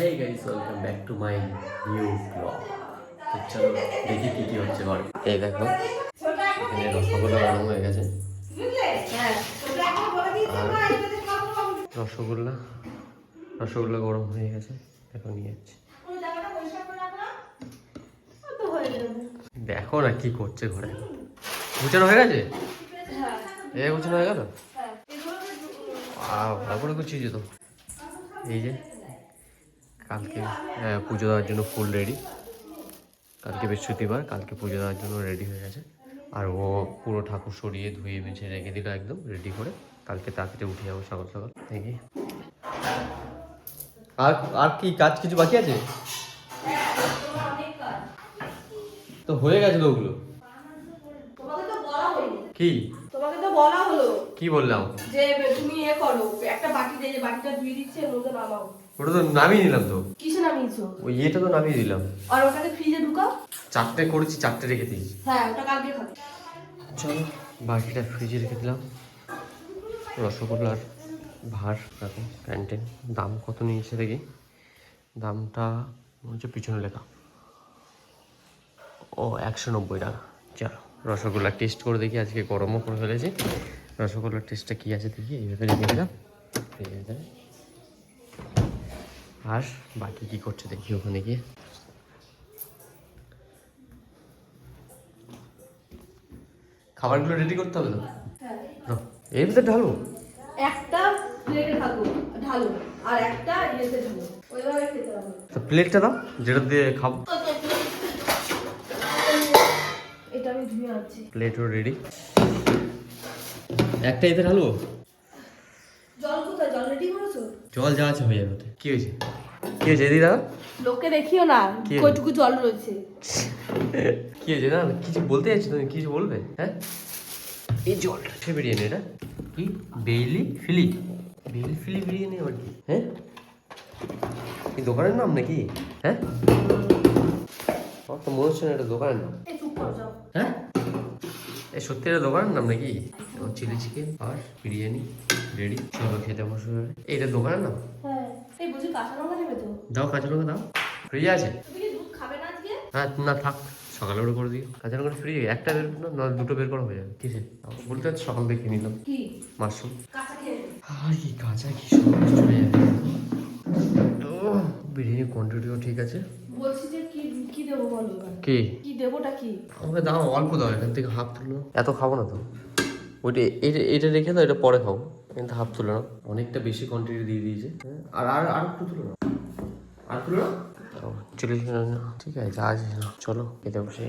Hey guys welcome back to my new blog তো চলো দেখি কি কি হচ্ছে ঘরে। এই দেখো এখানে রসগোল্লা গরম হয়ে গেছে। রসগোল্লা রসগোল্লা গরম হয়ে গেছে। এখন নিয়ে যাচ্ছি। দেখো না কি করছে ঘরে। গুছানো হয়ে গেছে? এ গুছানো হয়ে গেল? ভালো করে গুছিয়েছে তো। এই যে কালকে পুজো দেওয়ার জন্য ফুল রেডি কালকে বৃহস্পতিবার কালকে পুজো দেওয়ার জন্য রেডি হয়ে গেছে। আর ও পুরো ঠাকুর সরিয়ে ধুয়ে বেছে রেখে দিল একদম রেডি করে। কালকে তাড়াতাড়ি উঠে যাব সকাল সকাল। দেখি। আর আর কি কাজ কিছু বাকি আছে? তো হয়ে গেছে তো ওগুলো? কি? বলা হলো কি বললাম? যে তুমি এ করো একটা বাটি দিয়ে যে বাটিটা দিচ্ছে এর মধ্যে নামাও। ওটা তো নামিয়ে নিলাম তো। কিসে নামিয়েছো? ওই ইয়েটা তো নামিয়ে দিলাম। আর ওটাকে ফ্রিজে ঢুকাও। চারটে করেছি চারটে রেখে দিয়েছি হ্যাঁ ওটা কালকে খাবে। চলো বাকিটা ফ্রিজে রেখে দিলাম। রসগোল্লার ভার দেখো ক্যান্টিন দাম কত নিয়েছে দেখি। দামটা হচ্ছে পিছনে লেখা। ও একশো নব্বই টাকা। চলো। রসগোল্লার টেস্ট করে দেখি আজকে গরমও করে ফেলেছি। রসগোল্লার টেস্টটা কী আছে দেখি এইভাবে রেখে দিলাম আর বাকি কী করছে দেখি ওখানে গিয়ে। খাবারগুলো রেডি করতে হবে তো? হ্যাঁ। এর ভিতরে ঢালবো? একটা প্লেটে ঢালো ঢালো আর একটা ইয়েতে ঢালো ওইভাবে খেতে হবে। তো প্লেটটা দাও যেটা দিয়ে খাব এটা আমি ধুয়ে আনছি। প্লেটও রেডি একটা এতে ঢালবো? জল কোথায়? জল রেডি করেছ? জল যা আছে হয়ে যাবে কি হয়েছে? কি হয়েছে দাদা লোককে দেখিও না কইটুকু জল রয়েছে। কি হয়েছে? না কিছু বলতে যাচ্ছি তুমি কিছু বলবে? হ্যাঁ? এই জলটা সে বিরিয়ানি এটা? কি? বেইলি ফিলি? বেইলি ফিলি বিরিয়ানি আবার কি? হ্যাঁ? এই দোকানের নাম নাকি? হ্যাঁ? আমার তো মনে হচ্ছে না এটা দোকানের নাম। হ্যাঁ? এই সত্যি এটা দোকানের নাম নাকি? চিলি চিকেন আর বিরিয়ানি রেডি। চলো খেতে বসে এইটা দোকানের নাম? হ্যাঁ। দাও কাঁচা লঙ্কা দাও। ফ্রিজ আছে? হ্যাঁ না থাক। সকালে ওটা করে দিও। কাঁচা লঙ্কা ফ্রি একটা বের করো না দুটো বের করা হয়ে যাবে। কিসে বলতে হচ্ছে সকাল থেকে নিলাম। কি? মাশরুম। আর কি কাঁচা কি সব চলে যাবে। ও, বিরিয়ানি কোয়ান্টিটিও ঠিক আছে। বলছি যে কি কি দেবো বলো এবার কি? কি দেবোটা কি? আমাকে দাও অল্প দাও এখান থেকে হাফ তুলো। এত খাব না তো। ওইটা এটা এটা রেখে দাও এটা পরে খাব। কিন্তু হাফ তুলো না অনেকটা বেশি কোয়ান্টিটি দিয়ে দিয়েছে। আর আর আর একটু তুলো না আর তুলো না চিলি ঠিক আছে আজ চলো খেতে বসে।